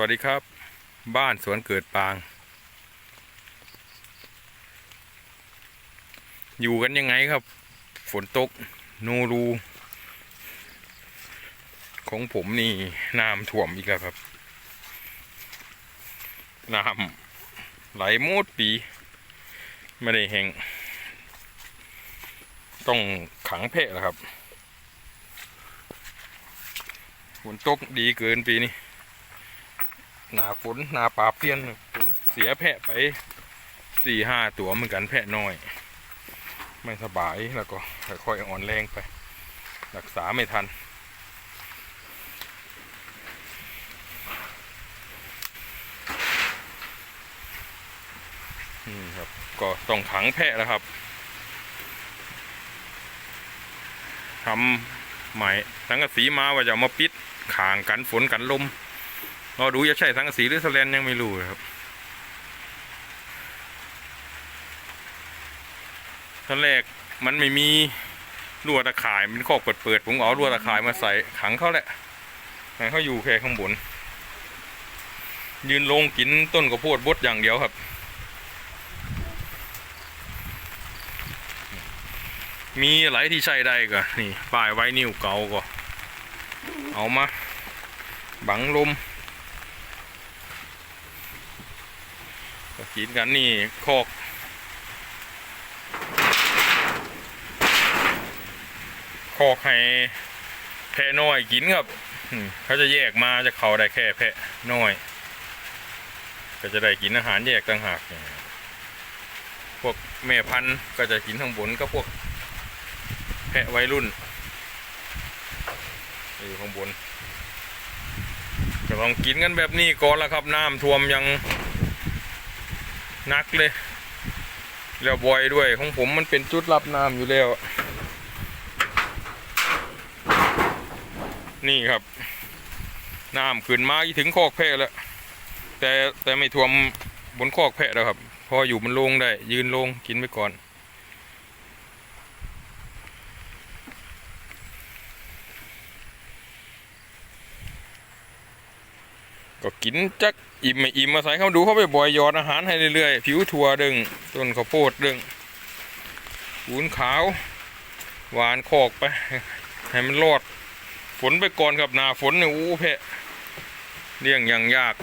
วัสดีครับ บ้านสวนเกิดปาง อยู่กันยังไงครับ ฝนตกโนรู ของผมนี่น้ำท่วมอีกแล้วครับ น้ำไหลหมดปี ไม่ได้แห้งต้องขังเพะแล้วครับ ฝนตกดีเกินปีนี้ หนาฝนหนาป่าเพี้ยน เสียแพะไปสี่ห้าตัวเหมือนกันแพะน้อย ไม่สบายแล้วก็ค่อยๆอ่อนแรงไป รักษาไม่ทัน นี่ครับ ก็ต้องขังแพะแล้วครับทำใหม่สังกะสีมาว่าจะมาปิดขางกันฝนกันลม รอดูจะใช่สังกะสีหรือสแลนยังไม่รู้ครับตอนแรกมันไม่มีรั้วตะข่ายมันคอกเปิดผมเอารั้วตะข่ายมาใส่ขังเขาแหละให้เขาอยู่แค่ข้างบน ยืนลงกินต้นกระโพดบดอย่างเดียวครับ มีอะไรที่ใช้ได้ก็นี่ป้ายไว้นิ้วเก่าก็ เอามา บังลม กินกันนี่คอกคอกให้แพะน้อยกินครับเขาจะแยกมาจะเขาได้แค่แพะน้อย ก็จะได้กินอาหารแยกต่างหากพวกแม่พันธุ์ก็จะกินข้างบนก็พวกแพะวัยรุ่นอยู่ข้างบนก็ต้องกินกันแบบนี้ก่อนละครับน้ำท่วมยัง นักเลย แล้วบอยด้วยของผมมันเป็นจุดรับน้ำอยู่แล้ว นี่ครับ น้ำขึ้นมาอีถึงคอกแพะแล้ว แต่แต่ไม่ท่วมบนคอกแพะแล้วครับ พออยู่มันลงได้ ยืนลงกินไปก่อน ก็กินจักอิ่มไม่อิ่มมาใส่เข้าดูเข้าไปบ่อยยอดอาหารให้เรื่อยๆ ผิวถั่วดึงต้นข้าวโพดดึงหูนขาว หวานคอกไป ให้มันรอด ฝนไปก่อนครับหนาฝนเนี่ยอู้เพะเลี้ยงอย่างยาก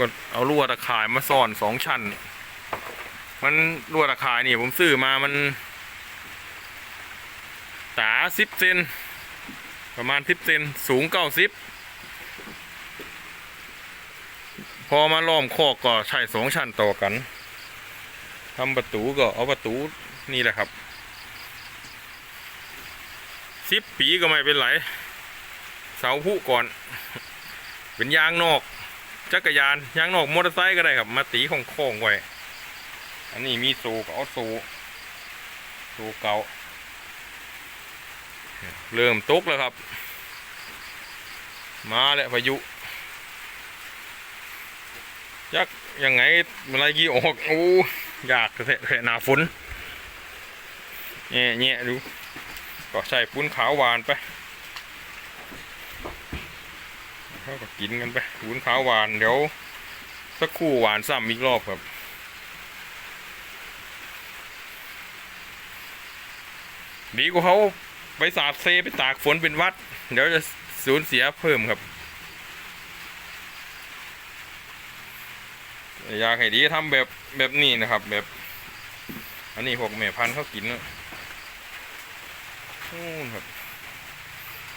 ก็เอาลวดตะข่ายมาซ่อนสองชั้นเนี่ย มันลวดตะข่ายนี่ผมซื้อมามันตาสิบเซนประมาณสิบเซนสูงเก้าสิบพอมาล้อมคอกก็ใช้สองชั้นต่อกันทำประตูก็เอาประตูนี่แหละครับสิบปีก็ไม่เป็นไรเสาผู้ก่อน เป็นยางนอก จักรยานยางนอกมอเตอร์ไซค์ก็ได้ครับ มาตีของโค้งๆไว้ อันนี้มีสูก็เอาสูสูเก่า เริ่มตกแล้วครับ มาแล้วพายุยักยังไงเมื่อไรกี่ออกโอ้อยากแทะแทะหนาฝนแง่แง่ดู ก็ใส่ปุ้นขาวหวานไปเขาก็กินกันไปปุ้นขาวหวานเดี๋ยว สักคู่หวานซ้ำอีกรอบครับ ดีกว่าเขาไปสาดเซไปตากฝนเป็นวัด เดี๋ยวจะสูญเสียเพิ่มครับ อยากให้ดีทำแบบแบบนี้นะครับ แบบ อันนี้พวกแม่พันธุ์เขากินนะนู่นครับ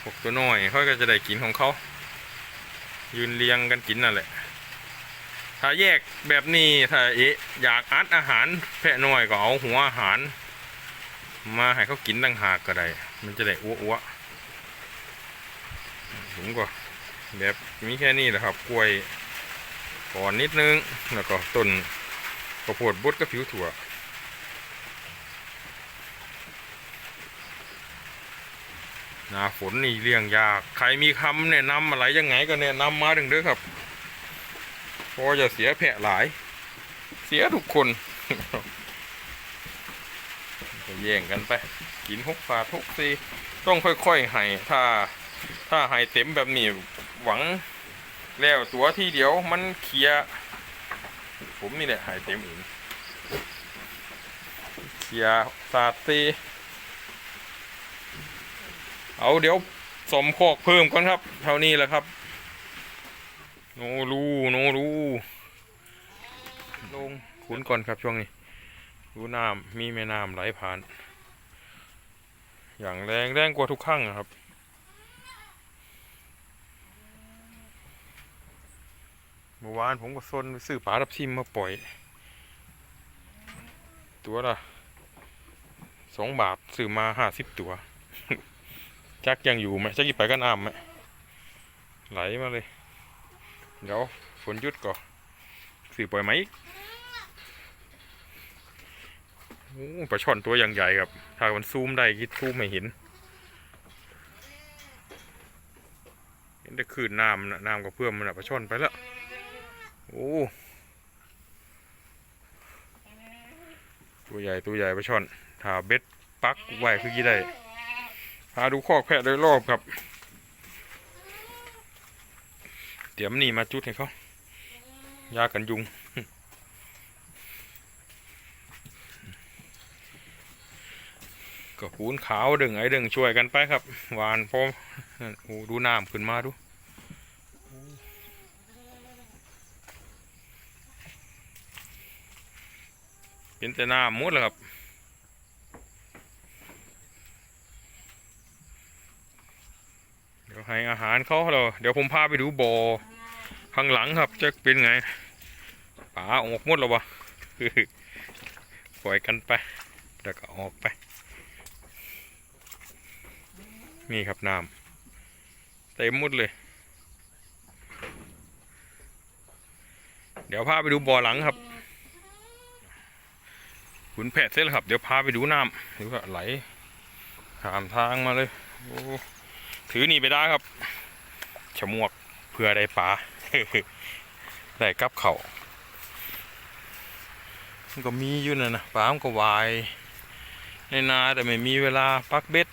พวกตัวน้อยเขาก็จะได้กินของเขายืนเรียงกันกินนั่นแหละ ถ้าแยกแบบนี้ถ้าเอะอยากอัดอาหารแพะน้อยก็เอาหัวอาหาร มาให้เขากินตั้งหากก็ได้ มันจะได้อ้วๆผมก็แบบมีแค่นี้แหละครับ กล้วยก่อนนิดนึง แล้วก็ต้นข้าวโพดบดกับผิวถั่วหน้าฝนนี่เลี้ยงยาก ใครมีคำแนะนำอะไรยังไงก็แนะนำมาดึงเด้อครับเพอจะเสียแพะหลาย เสียทุกคน แย่งกันไป กินหกฝาทุกซีต้องค่อยๆให้ถ้าถ้าให้เต็มแบบนี้หวังแล้วตัวที่เดียวมันเคลียผมนี่แหละให้เต็มเองเคลียสาดซีเอาเดี๋ยวสมโคอกเพิ่มก่อนครับ เท่านี้แหละครับ โนรูโนรูลงขุนก่อนครับช่วงนี้ รูน้ำมีแม่น้ำไหลผ่าน อย่างแรงแรงกว่าทุกครั้งอะครับ เมื่อวานผมก็ซนไปซื้อปลาทับทิมมาปล่อย ตัวละสองบาทซื้อมาห้าสิบตัว จักยังอยู่ไหมจักกี่ไปกันอ้ามไหมไหลมาเลย เดี๋ยวฝนหยุดก่อนซื้อปล่อยไหมอีก ปลาช่อนตัวอย่างใหญ่ครับ ถ้ามันซูมได้คิดซูมไม่เห็น เห็นแต่คืนน้ำน่ะน้ำก็เพื่อมมันนะปลาช่อนไปแล้ว โอ้ ตัวใหญ่ตัวใหญ่ปลาช่อน ถ้าเบ็ดปักไว้คือกี่ได้ พาดูคอกแพะโดยรอบครับเตรียมนี่มาจุดให้เขา ยากันยุง ก็ปูนขาวดึงไอ้ดึงช่วยกันไปครับหวานพอโอ้ดูน้ำขึ้นมาดูเป็นแต่น้ำหมดเลยครับเดี๋ยวให้อาหารเขาเราเดี๋ยวผมพาไปดูบ่อข้างหลังครับจะเป็นไงป่าออกหมดแล้ววะปล่อยกันไปแล้วก็ออกไป นี่ครับน้ำเต็มหมดเลย เดี๋ยวพาไปดูบ่อหลังครับขุนแผดเสร็จแล้วครับ เดี๋ยวพาไปดูน้ำดูว่าไหลตามทางมาเลยโอ้ถือหนีไปได้ครับฉมวกเพื่อได้ปลาได้กับเขามันก็มีอยู่นะนะปลามันก็วายในนาแต่ไม่มีเวลาปักเบ็ด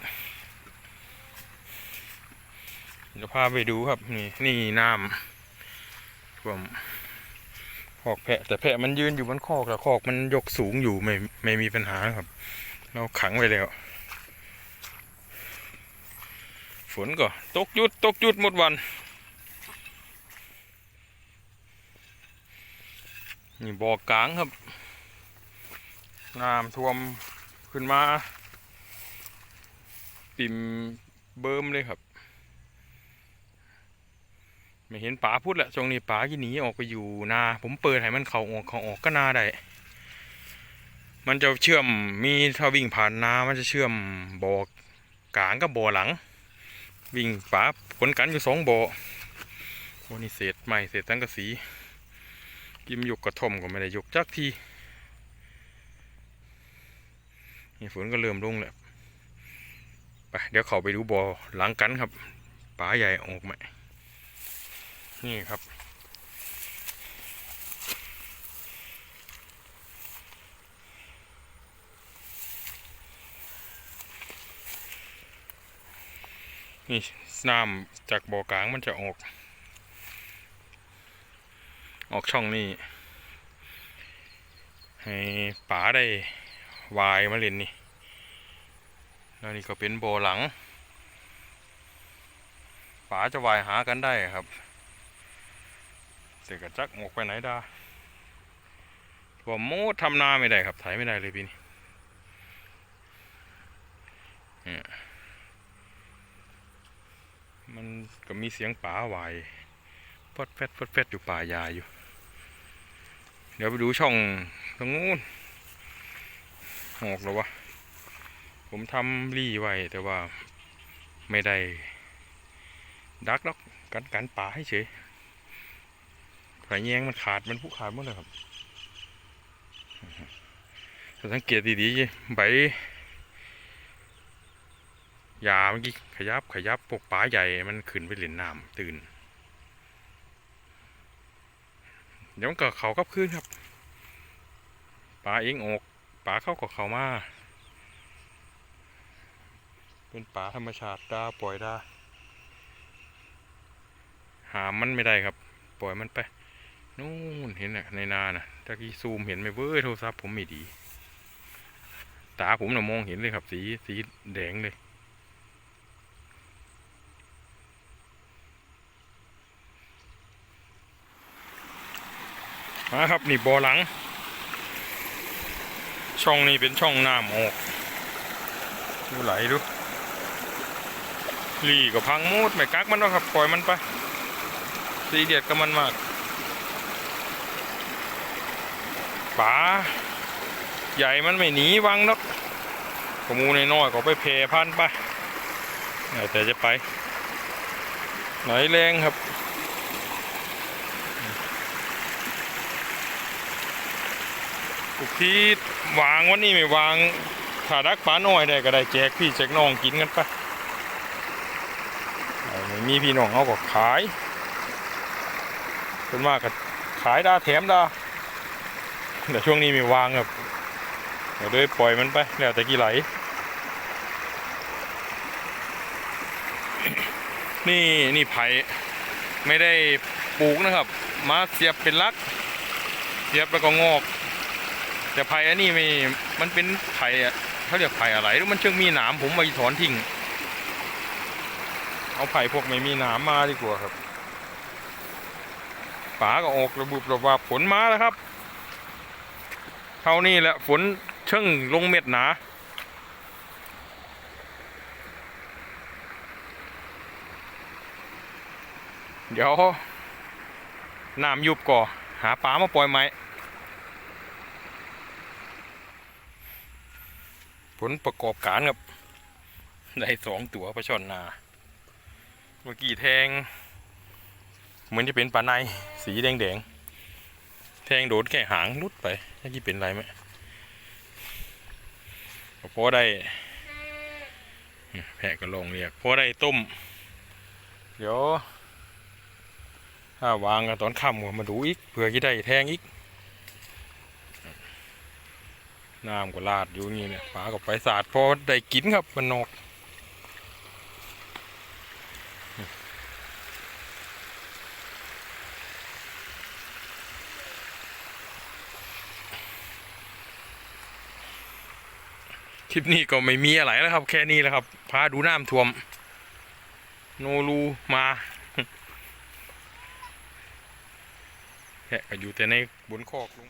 เดี๋ยวพาไปดูครับ นี่นี่น้ำท่วมคอกแพะ แต่แพะมันยืนอยู่บนคอกแต่คอกมันยกสูงอยู่ไม่ไม่มีปัญหาครับ เราขังไว้แล้ว ฝนก็ตกยุดตกยุดหมดวัน นี่บ่อกลางครับน้ำท่วมขึ้นมา ปิ่มเบิ่มเลยครับ ไม่เห็นป๋าพูดแหละช่วงนี้ป๋ากี่หนีออกไปอยู่นา ผมเปิดให้มันเขาออกเขาออกก็นาได้ มันจะเชื่อมมีถ้าวิ่งผ่านนา มันจะเชื่อมบ่อกลางกับบ่อหลัง วิ่งป๋าผลกันอยู่สองบ่อโอ้นี่เศษไม้เศษสังกระสี กิมยกกระท่มก็ไม่ได้ยกจักทีนี่ฝนก็เริ่มลงแล้วไปเดี๋ยวเขาไปดูบ่อหลังกันครับป๋าใหญ่ออกไหม นี่ครับ นี่น้ำจากบ่อกลางมันจะออก ออกช่องนี่ให้ป๋าได้วายมาเล่นนี่แล้วนี่ก็เป็นบ่อหลังป๋าจะวายหากันได้ครับ เสกกระจักออกไปไหนได้ว่าโมดทำนาไม่ได้ครับถ่ายไม่ได้เลยพี่นี่มันก็มีเสียงป่าไหวฟดแฟดฟดแฟดอยู่ป่ายาอยู่ เดี๋ยวไปดูช่องตรงนู้นออกแล้ววะ ผมทำรีไว้แต่ว่าไม่ได้ดักหรอกกันกันป่าให้เฉยายแยงมันขาดมันผู้ขาดหมดเลยครับแต่สังเกตดีๆใบยาเมื่อกี้ขยับขยับพวกปลาใหญ่มันขึ้นไปเล่นน้ำตื่น เดี๋ยวมันก็เขากับคืนครับปลาเองอกปลาเข้ากับเขามา เป็นป่าธรรมชาติดาปล่อยดาหามันไม่ได้ครับ ปล่อยมันไป นู่นเห็นน่ะในนาน่ะตะกี้ซูมเห็นไหมเว้ยโทรศัพท์ผมไม่ดี ตาผมน่ะมองเห็นเลยครับ สีสีแดงเลย มาครับนี่บอหลัง ช่องนี้เป็นช่องน้ำออก ดูไหลดูหลีก็พังมูดไม่กักมันหรอกครับ ปล่อยมันไป สีเดียดกับมันมาก ป๋าใหญ่มันไม่หนีวังนกขมูนน้อยก็ไปเพพันไปแล้วแต่จะไป ไหนแรงครับทุกที่วางวันนี้ไม่วางถ้าดักปลาน้อยได้ก็ได้แจกพี่แจกน้องกินกันไปไม่มีพี่น้องเอาก็ขายเป็นมากก็ขายดาแถมดา แต่ช่วงนี้ม่วางครับ เดี๋ยวยปล่อยมันไป แล้วแต่กี่ไหล นี่นี่ไผ่ไม่ได้ปลูกนะครับ มาเสียบเป็นลัก เสียบแล้วก็งอก แต่ไผ่อันนี้ไม่มันเป็นไผ่อะเขาเรียกไผ่อะไรแล้วมันเชิงมีหนามผมไปถอนทิ้ง เอาไผ่พวกไม่มีหนามมาดีกว่าครับป่าก็ออกระบุระวาฝนมาแล้วครับ เท่านี้แหละฝนเชิงลงเม็ดหนาเดี๋ยวน้ำยุบก่อ หาปลามาปล่อยไหมผลประกอบการครับ ได้สองตัวปลาช่อนนา เมื่อกี้แทง เหมือนจะเป็นปลาในสีแดงแดงๆ แทงโดดแค่หางรุดไปเมื่อกี้เป็นไรไหมพอได้แพะก็ลงเรียกพอได้ต้ม เดี๋ยว ถ้าวางกันตอนค่ำมาดูอีกเผื่อจะได้แทงอีกน้ำก็ลาดอยู่อย่เนี่ยปลาก็ไปสาดพอได้กินครับมันนอก ลิปนี้ก็ไม่มีอะไรแล้วครับ แค่นี้แหละครับพาดูน้ำท่วม โนรูมาแค่อยู่แต่ในบนคอกลง